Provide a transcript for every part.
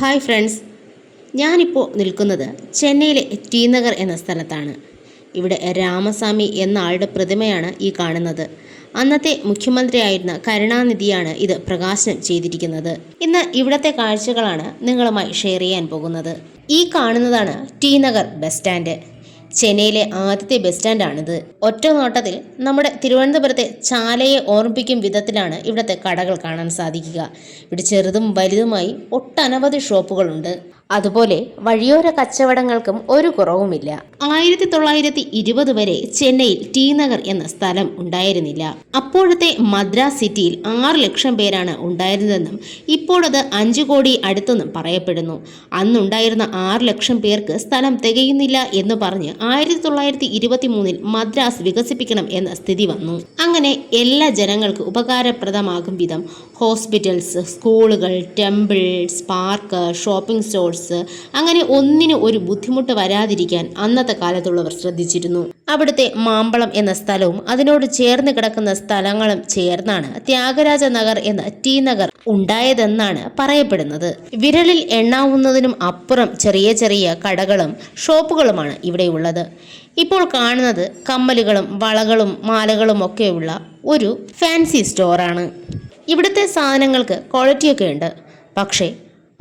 Hi friends. ഞാനിപ്പോൾ നിൽക്കുന്നത് ചെന്നൈയിലെ ടി നഗർ എന്ന സ്ഥലത്താണ്. ഇവിടെ രാമസ്വാമി എന്ന ആളുടെ പ്രതിമയാണ് ഈ കാണുന്നത്. അന്നത്തെ മുഖ്യമന്ത്രിയായിരുന്ന കരുണാനിധിയാണ് ഇത് പ്രകാശനം ചെയ്തിരിക്കുന്നത്. ഇന്ന് ഇവിടത്തെ കാഴ്ചകളാണ് നിങ്ങളുമായി ഷെയർ ചെയ്യാൻ പോകുന്നത്. ഈ കാണുന്നതാണ് ടി നഗർ ബസ് സ്റ്റാൻഡ്. ചെന്നൈയിലെ ആദ്യത്തെ ബസ് സ്റ്റാൻഡാണിത്. ഒറ്റ നോട്ടത്തിൽ നമ്മുടെ തിരുവനന്തപുരത്തെ ചാലയെ ഓർമ്മിപ്പിക്കും വിധത്തിലാണ് ഇവിടുത്തെ കടകൾ കാണാൻ സാധിക്കുക. ഇവിടെ ചെറുതും വലുതുമായി ഒട്ടനവധി ഷോപ്പുകളുണ്ട്. അതുപോലെ വഴിയോര കച്ചവടങ്ങൾക്കും ഒരു കുറവുമില്ല. ആയിരത്തി തൊള്ളായിരത്തി ഇരുപത് വരെ ചെന്നൈയിൽ ടി നഗർ എന്ന സ്ഥലം ഉണ്ടായിരുന്നില്ല. അപ്പോഴത്തെ മദ്രാസ് സിറ്റിയിൽ ആറ് ലക്ഷം പേരാണ് ഉണ്ടായിരുന്നതെന്നും ഇപ്പോഴത് അഞ്ചു കോടി അടുത്തെന്നും പറയപ്പെടുന്നു. അന്നുണ്ടായിരുന്ന ആറ് ലക്ഷം പേർക്ക് സ്ഥലം തികയുന്നില്ല എന്ന് പറഞ്ഞ് ആയിരത്തി തൊള്ളായിരത്തി ഇരുപത്തി മൂന്നിൽ മദ്രാസ് വികസിപ്പിക്കണം എന്ന സ്ഥിതി വന്നു. അങ്ങനെ എല്ലാ ജനങ്ങൾക്ക് ഉപകാരപ്രദമാകും വിധം ഹോസ്പിറ്റൽസ് സ്കൂളുകൾ ടെമ്പിൾസ് പാർക്ക് ഷോപ്പിംഗ് സ്റ്റോഴ്സ് അങ്ങനെ ഒന്നിന് ഒരു ബുദ്ധിമുട്ട് വരാതിരിക്കാൻ അന്നത്തെ കാലത്തുള്ളവർ ശ്രദ്ധിച്ചിരുന്നു. അവിടുത്തെ മാമ്പളം എന്ന സ്ഥലവും അതിനോട് ചേർന്ന് കിടക്കുന്ന സ്ഥലങ്ങളും ചേർന്നാണ് ത്യാഗരാജ നഗർ എന്ന ടി നഗർ ഉണ്ടായതെന്നാണ് പറയപ്പെടുന്നത്. വിരലിൽ എണ്ണാവുന്നതിനും അപ്പുറം ചെറിയ ചെറിയ കടകളും ഷോപ്പുകളുമാണ് ഇവിടെയുള്ളത് ഇപ്പോൾ കാണുന്നത് കമ്മലുകളും വളകളും മാലകളും ഒക്കെയുള്ള ഒരു ഫാൻസി സ്റ്റോറാണ്. ഇവിടുത്തെ സാധനങ്ങൾക്ക് ക്വാളിറ്റിയൊക്കെ ഉണ്ട്. പക്ഷേ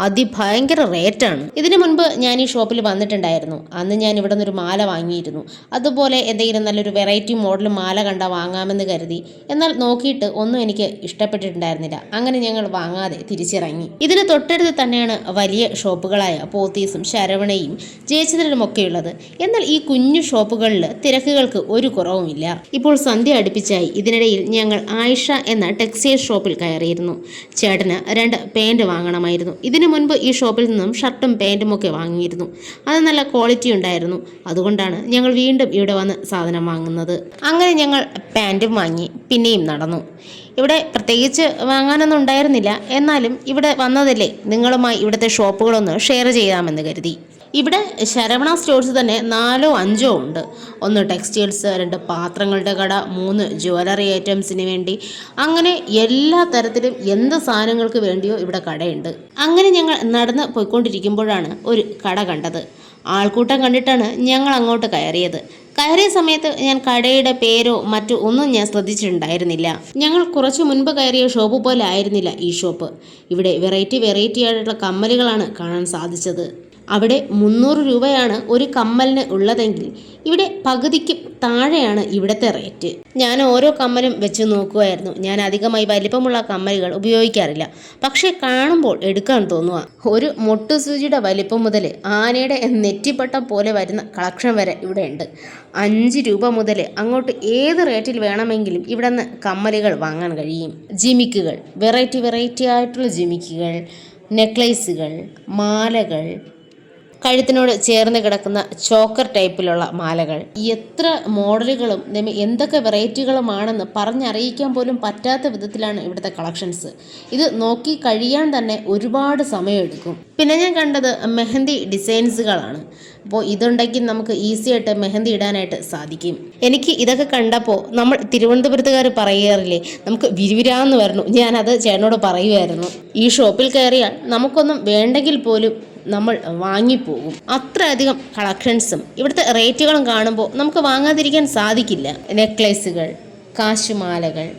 അതിഭയങ്കര റേറ്റാണ് ഇതിനു മുൻപ് ഞാൻ ഈ ഷോപ്പിൽ വന്നിട്ടുണ്ടായിരുന്നു. അന്ന് ഞാൻ ഇവിടെ നിന്നൊരു മാല വാങ്ങിയിരുന്നു. അതുപോലെ എന്തെങ്കിലും നല്ലൊരു വെറൈറ്റി മോഡൽ മാല കണ്ട വാങ്ങാമെന്ന് കരുതി. എന്നാൽ നോക്കിയിട്ട് ഒന്നും എനിക്ക് ഇഷ്ടപ്പെട്ടിട്ടുണ്ടായിരുന്നില്ല. അങ്ങനെ ഞങ്ങൾ വാങ്ങാതെ തിരിച്ചിറങ്ങി. ഇതിന് തൊട്ടടുത്ത് തന്നെയാണ് വലിയ ഷോപ്പുകളായ പോത്തീസും ശരവണയും ജയചന്ദ്രനും ഒക്കെയുള്ളത് എന്നാൽ ഈ കുഞ്ഞു ഷോപ്പുകളിൽ തിരക്കുകൾക്ക് ഒരു കുറവുമില്ല ഇപ്പോൾ സന്ധ്യ അടുപ്പിച്ചായി. ഇതിനിടയിൽ ഞങ്ങൾ ആയിഷ എന്ന ടെക്സ്റ്റൈൽ ഷോപ്പിൽ കയറിയിരുന്നു. ചേട്ടന് രണ്ട് പാന്റ് വാങ്ങണമായിരുന്നു. ഇതിനു മുൻപ് ഈ ഷോപ്പിൽ നിന്നും ഷർട്ടും പാന്റും ഒക്കെ വാങ്ങിയിരുന്നു. അത് നല്ല ക്വാളിറ്റി ഉണ്ടായിരുന്നു. അതുകൊണ്ടാണ് ഞങ്ങൾ വീണ്ടും ഇവിടെ വന്ന് സാധനം വാങ്ങുന്നത്. അങ്ങനെ ഞങ്ങൾ പാന്റും വാങ്ങി പിന്നെയും നടന്നു. ഇവിടെ പ്രത്യേകിച്ച് വാങ്ങാനൊന്നും ഉണ്ടായിരുന്നില്ല. എന്നാലും ഇവിടെ വന്നതല്ലേ നിങ്ങളുമായി ഇവിടുത്തെ ഷോപ്പുകളൊന്ന് ഷെയർ ചെയ്യാമെന്ന് കരുതി. ഇവിടെ ശരവണ സ്റ്റോഴ്സ് തന്നെ നാലോ അഞ്ചോ ഉണ്ട്. ഒന്ന് ടെക്സ്റ്റൈൽസ് രണ്ട് പാത്രങ്ങളുടെ കട മൂന്ന് ജ്വല്ലറി ഐറ്റംസിന് വേണ്ടി. അങ്ങനെ എല്ലാ തരത്തിലും എന്ത് സാധനങ്ങൾക്ക് വേണ്ടിയോ ഇവിടെ കടയുണ്ട്. അങ്ങനെ ഞങ്ങൾ നടന്ന് പോയിക്കൊണ്ടിരിക്കുമ്പോഴാണ് ഒരു കട കണ്ടത്. ആൾക്കൂട്ടം കണ്ടിട്ടാണ് ഞങ്ങൾ അങ്ങോട്ട് കയറിയത്. കയറിയ സമയത്ത് ഞാൻ കടയുടെ പേരോ മറ്റോ ഒന്നും ഞാൻ ശ്രദ്ധിച്ചിട്ടുണ്ടായിരുന്നില്ല. ഞങ്ങൾ കുറച്ച് മുൻപ് കയറിയ ഷോപ്പ് പോലെ ആയിരുന്നില്ല ഈ ഷോപ്പ്. ഇവിടെ വെറൈറ്റി വെറൈറ്റി ആയിട്ടുള്ള കമ്മലുകളാണ് കാണാൻ സാധിച്ചത്. അവിടെ മുന്നൂറ് രൂപയാണ് ഒരു കമ്മലിന് ഉള്ളതെങ്കിൽ ഇവിടെ പകുതിക്ക് താഴെയാണ് ഇവിടുത്തെ റേറ്റ് ഞാൻ ഓരോ കമ്മലും വെച്ച് നോക്കുമായിരുന്നു ഞാൻ അധികമായി വലിപ്പമുള്ള കമ്മലുകൾ ഉപയോഗിക്കാറില്ല. പക്ഷേ കാണുമ്പോൾ എടുക്കാൻ തോന്നുക ഒരു മൊട്ടുസൂചിയുടെ വലിപ്പം മുതൽ ആനയുടെ നെറ്റിപ്പട്ടം പോലെ വരുന്ന കളക്ഷൻ വരെ ഇവിടെ ഉണ്ട്. അഞ്ച് രൂപ മുതൽ അങ്ങോട്ട് ഏത് റേറ്റിൽ വേണമെങ്കിലും ഇവിടെ നിന്ന് കമ്മലുകൾ വാങ്ങാൻ കഴിയും. ജിമിക്കുകൾ. വെറൈറ്റി വെറൈറ്റി ആയിട്ടുള്ള ജിമിക്കുകൾ നെക്ലേസുകൾ മാലകൾ കഴുത്തിനോട് ചേർന്ന് കിടക്കുന്ന ചോക്കർ ടൈപ്പിലുള്ള മാലകൾ. എത്ര മോഡലുകളും എന്തൊക്കെ വെറൈറ്റികളുമാണെന്ന് പറഞ്ഞറിയിക്കാൻ പോലും പറ്റാത്ത വിധത്തിലാണ് ഇവിടുത്തെ കളക്ഷൻസ്. ഇത് നോക്കി കഴിയാൻ തന്നെ ഒരുപാട് സമയമെടുക്കും. പിന്നെ ഞാൻ കണ്ടത് മെഹന്തി ഡിസൈൻസുകളാണ്. അപ്പോൾ ഇതുണ്ടെങ്കിൽ നമുക്ക് ഈസി ആയിട്ട് മെഹന്തി ഇടാനായിട്ട് സാധിക്കും. എനിക്ക് ഇതൊക്കെ കണ്ടപ്പോൾ നമ്മൾ തിരുവനന്തപുരത്തുകാർ പറയാറില്ലേ നമുക്ക് വിരിവിരാന്ന് പറഞ്ഞു. ഞാനത് ചേട്ടനോട് പറയുമായിരുന്നു ഈ ഷോപ്പിൽ കയറിയാൽ നമുക്കൊന്നും വേണ്ടെങ്കിൽ പോലും നമ്മൾ വാങ്ങിപ്പോകും. അത്രയധികം കളക്ഷൻസും ഇവിടുത്തെ റേറ്റുകളും കാണുമ്പോൾ നമുക്ക് വാങ്ങാതിരിക്കാൻ സാധിക്കില്ല. നെക്ലേസുകൾ കാശുമാലകൾ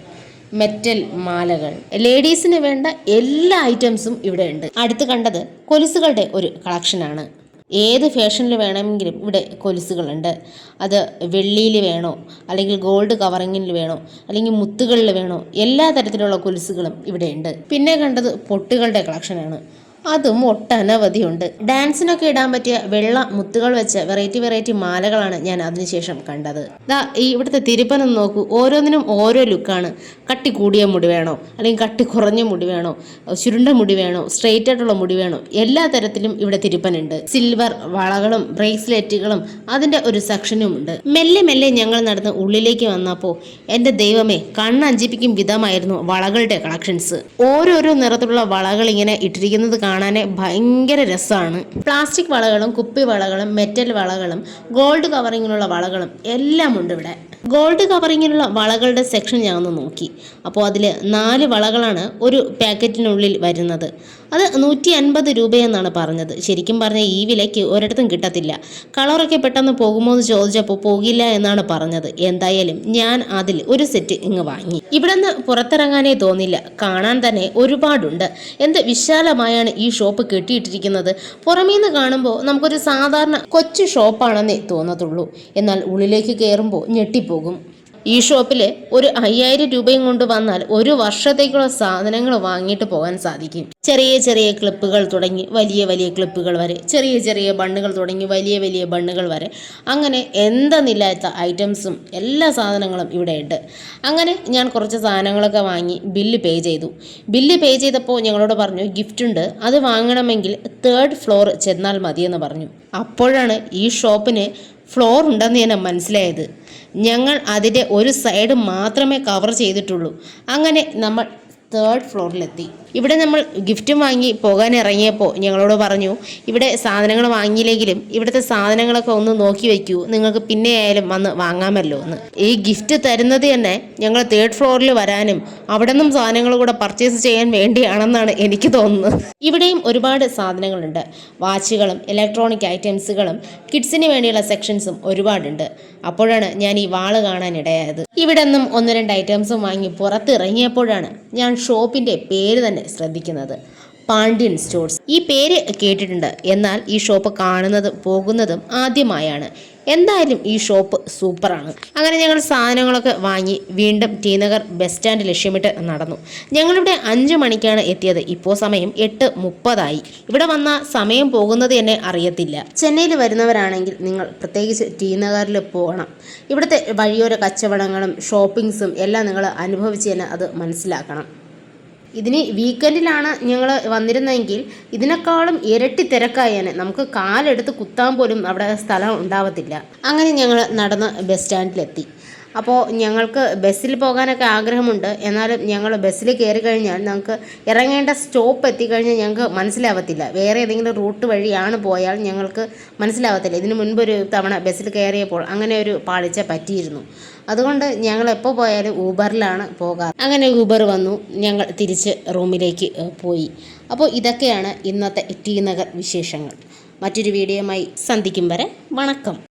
മെറ്റൽ മാലകൾ ലേഡീസിന് വേണ്ട എല്ലാ ഐറ്റംസും ഇവിടെ ഉണ്ട്. അടുത്ത് കണ്ടത് കൊലുസുകളുടെ ഒരു കളക്ഷനാണ്. ഏത് ഫാഷനിൽ വേണമെങ്കിലും ഇവിടെ കൊലുസുകളുണ്ട്. അത് വെള്ളിയിൽ വേണോ അല്ലെങ്കിൽ ഗോൾഡ് കവറിങ്ങിൽ വേണോ അല്ലെങ്കിൽ മുത്തുകളിൽ വേണോ എല്ലാ തരത്തിലുള്ള കൊലുസുകളും ഇവിടെയുണ്ട് പിന്നെ കണ്ടത് പൊട്ടുകളുടെ കളക്ഷനാണ്. അതും ഒട്ടനവധിയുണ്ട്. ഡാൻസിനൊക്കെ ഇടാൻ പറ്റിയ വെള്ള മുത്തുകൾ വെച്ച വെറൈറ്റി വെറൈറ്റി മാലകളാണ് ഞാൻ അതിനുശേഷം കണ്ടത്. ദാ ഈ ഇവിടുത്തെ തിരുപ്പനം നോക്കൂ. ഓരോന്നിനും ഓരോ ലുക്കാണ് കട്ടി കൂടിയ മുടി വേണോ? അല്ലെങ്കിൽ കട്ടി കുറഞ്ഞ മുടി വേണോ? ചുരുണ്ട മുടി വേണോ? സ്ട്രെയിറ്റ് ആയിട്ടുള്ള മുടി വേണോ? എല്ലാ തരത്തിലും ഇവിടെ തിരുപ്പനുണ്ട്. സിൽവർ വളകളും ബ്രേസ്ലെറ്റുകളും അതിന്റെ ഒരു സെക്ഷനും ഉണ്ട്. മെല്ലെ മെല്ലെ ഞങ്ങൾ നടന്ന് ഉള്ളിലേക്ക് വന്നപ്പോൾ എന്റെ ദൈവമേ കണ്ണഞ്ചിപ്പിക്കും വിധമായിരുന്നു വളകളുടെ കളക്ഷൻസ് ഓരോരോ നിറത്തിലുള്ള വളകൾ ഇങ്ങനെ ഇട്ടിരിക്കുന്നത് കാണാൻ ഭയങ്കര രസമാണ് പ്ലാസ്റ്റിക് വളകളും കുപ്പി വളകളും മെറ്റൽ വളകളും ഗോൾഡ് കവറിങ്ങിലുള്ള വളകളും എല്ലാം ഉണ്ട് ഇവിടെ. ഗോൾഡ് കവറിങ്ങിലുള്ള വളകളുടെ സെക്ഷൻ ഞാൻ ഒന്ന് നോക്കി. അപ്പോൾ അതിൽ നാല് വളകളാണ് ഒരു പാക്കറ്റിനുള്ളിൽ വരുന്നത്. അത് നൂറ്റി അൻപത് രൂപയെന്നാണ് പറഞ്ഞത്. ശരിക്കും പറഞ്ഞാൽ ഈ വിലയ്ക്ക് ഒരിടത്തും കിട്ടത്തില്ല. കളറൊക്കെ പെട്ടെന്ന് പോകുമോ എന്ന് ചോദിച്ചപ്പോൾ പോകില്ല എന്നാണ് പറഞ്ഞത്. എന്തായാലും ഞാൻ അതിൽ ഒരു സെറ്റ് ഇങ്ങ് വാങ്ങി. ഇവിടെ നിന്ന് പുറത്തിറങ്ങാനേ തോന്നില്ല. കാണാൻ തന്നെ ഒരുപാടുണ്ട്. എന്ത് വിശാലമായാണ് ഈ ഷോപ്പ് കെട്ടിയിട്ടിരിക്കുന്നത്. പുറമേ നിന്ന് കാണുമ്പോൾ നമുക്കൊരു സാധാരണ കൊച്ചു ഷോപ്പാണെന്നേ തോന്നത്തുള്ളൂ. എന്നാൽ ഉള്ളിലേക്ക് കയറുമ്പോൾ ഞെട്ടിപ്പോകും. ഈ ഷോപ്പിൽ ഒരു അയ്യായിരം രൂപയും കൊണ്ട് വന്നാൽ ഒരു വർഷത്തേക്കുള്ള സാധനങ്ങൾ വാങ്ങിയിട്ട് പോകാൻ സാധിക്കും. ചെറിയ ചെറിയ ക്ലിപ്പുകൾ തുടങ്ങി വലിയ വലിയ ക്ലിപ്പുകൾ വരെ ചെറിയ ചെറിയ ബണ്ണുകൾ തുടങ്ങി വലിയ വലിയ ബണ്ണുകൾ വരെ. അങ്ങനെ എന്തെന്നില്ലാത്ത ഐറ്റംസും എല്ലാ സാധനങ്ങളും ഇവിടെ ഉണ്ട്. അങ്ങനെ ഞാൻ കുറച്ച് സാധനങ്ങളൊക്കെ വാങ്ങി ബില്ല് പേ ചെയ്തു. ബില്ല് പേ ചെയ്തപ്പോൾ ഞങ്ങളോട് പറഞ്ഞു ഗിഫ്റ്റ് ഉണ്ട്. അത് വാങ്ങണമെങ്കിൽ തേർഡ് ഫ്ലോർ ചെന്നാൽ മതിയെന്ന് പറഞ്ഞു. അപ്പോഴാണ് ഈ ഷോപ്പിന് ഫ്ലോർ ഉണ്ടെന്ന് ഞാൻ മനസ്സിലായത്. ഞങ്ങൾ അതിന്റെ ഒരു സൈഡ് മാത്രമേ കവർ ചെയ്തിട്ടുള്ളൂ. അങ്ങനെ നമ്മൾ തേർഡ് ഫ്ലോറിലെത്തി ഇവിടെ നമ്മൾ ഗിഫ്റ്റും വാങ്ങി പോകാൻ ഇറങ്ങിയപ്പോൾ ഞങ്ങളോട് പറഞ്ഞു ഇവിടെ സാധനങ്ങൾ വാങ്ങിയില്ലെങ്കിലും ഇവിടുത്തെ സാധനങ്ങളൊക്കെ ഒന്ന് നോക്കി വയ്ക്കൂ നിങ്ങൾക്ക് പിന്നെ ആയാലും വന്ന് വാങ്ങാമല്ലോ എന്ന്. ഈ ഗിഫ്റ്റ് തരുന്നത് തന്നെ ഞങ്ങൾ തേർഡ് ഫ്ലോറിൽ വരാനും അവിടെ നിന്നും സാധനങ്ങൾ കൂടെ പർച്ചേസ് ചെയ്യാൻ വേണ്ടിയാണെന്നാണ് എനിക്ക് തോന്നുന്നത്. ഇവിടെയും ഒരുപാട് സാധനങ്ങളുണ്ട്. വാച്ചുകളും ഇലക്ട്രോണിക് ഐറ്റംസുകളും കിഡ്സിന് വേണ്ടിയുള്ള സെക്ഷൻസും ഒരുപാടുണ്ട്. അപ്പോഴാണ് ഞാൻ ഈ വാൾ കാണാനിടയായത് ഇവിടെ നിന്നും ഒന്ന് രണ്ട് ഐറ്റംസും വാങ്ങി പുറത്തിറങ്ങിയപ്പോഴാണ് ഞാൻ ഷോപ്പിന്റെ പേര് തന്നെ ശ്രദ്ധിക്കുന്നത്. പാണ്ഡ്യൻ സ്റ്റോർസ്. ഈ പേര് കേട്ടിട്ടുണ്ട്. എന്നാൽ ഈ ഷോപ്പ് കാണുന്നതും പോകുന്നതും ആദ്യമായാണ്. എന്തായാലും ഈ ഷോപ്പ് സൂപ്പറാണ്. അങ്ങനെ ഞങ്ങൾ സാധനങ്ങളൊക്കെ വാങ്ങി വീണ്ടും ടി നഗർ ബസ് സ്റ്റാൻഡ് ലക്ഷ്യമിട്ട് നടന്നു. ഞങ്ങളിവിടെ അഞ്ച് മണിക്കാണ് എത്തിയത്. ഇപ്പോൾ സമയം എട്ട് മുപ്പതായി. ഇവിടെ വന്ന സമയം പോകുന്നത് തന്നെ അറിയത്തില്ല. ചെന്നൈയിൽ വരുന്നവരാണെങ്കിൽ നിങ്ങൾ പ്രത്യേകിച്ച് ടി നഗറിൽ പോകണം. ഇവിടുത്തെ വഴിയോര കച്ചവടങ്ങളും ഷോപ്പിങ്സും എല്ലാം നിങ്ങൾ അനുഭവിച്ച് തന്നെ അത് മനസ്സിലാക്കണം. ഇതിന് വീക്കെൻഡിലാണ് ഞങ്ങൾ വന്നിരുന്നതെങ്കിൽ ഇതിനേക്കാളും ഇരട്ടി തിരക്കായാൽ നമുക്ക് കാലെടുത്ത് കുത്താൻ പോലും അവിടെ സ്ഥലം ഉണ്ടാവത്തില്ല. അങ്ങനെ ഞങ്ങൾ നടന്ന് ബസ് സ്റ്റാൻഡിലെത്തി. അപ്പോൾ ഞങ്ങൾക്ക് ബസ്സിൽ പോകാനൊക്കെ ആഗ്രഹമുണ്ട്. എന്നാലും ഞങ്ങൾ ബസ്സിൽ കയറി കഴിഞ്ഞാൽ ഞങ്ങൾക്ക് ഇറങ്ങേണ്ട സ്റ്റോപ്പ് എത്തിക്കഴിഞ്ഞാൽ ഞങ്ങൾക്ക് മനസ്സിലാവത്തില്ല. വേറെ ഏതെങ്കിലും റൂട്ട് വഴിയാണ് പോയാൽ ഞങ്ങൾക്ക് മനസ്സിലാവത്തില്ല. ഇതിന് മുൻപ് ഒരു തവണ ബസ്സിൽ കയറിയപ്പോൾ അങ്ങനെ ഒരു പാളിച്ച പറ്റിയിരുന്നു. അതുകൊണ്ട് ഞങ്ങൾ എപ്പോൾ പോയാലും ഊബറിലാണ് പോകാറ്. അങ്ങനെ ഊബർ വന്നു. ഞങ്ങൾ തിരിച്ച് റൂമിലേക്ക് പോയി. അപ്പോൾ ഇതൊക്കെയാണ് ഇന്നത്തെ ടി നഗർ വിശേഷങ്ങൾ. മറ്റൊരു വീഡിയോയുമായി സന്ധിക്കും വരെ വണക്കം.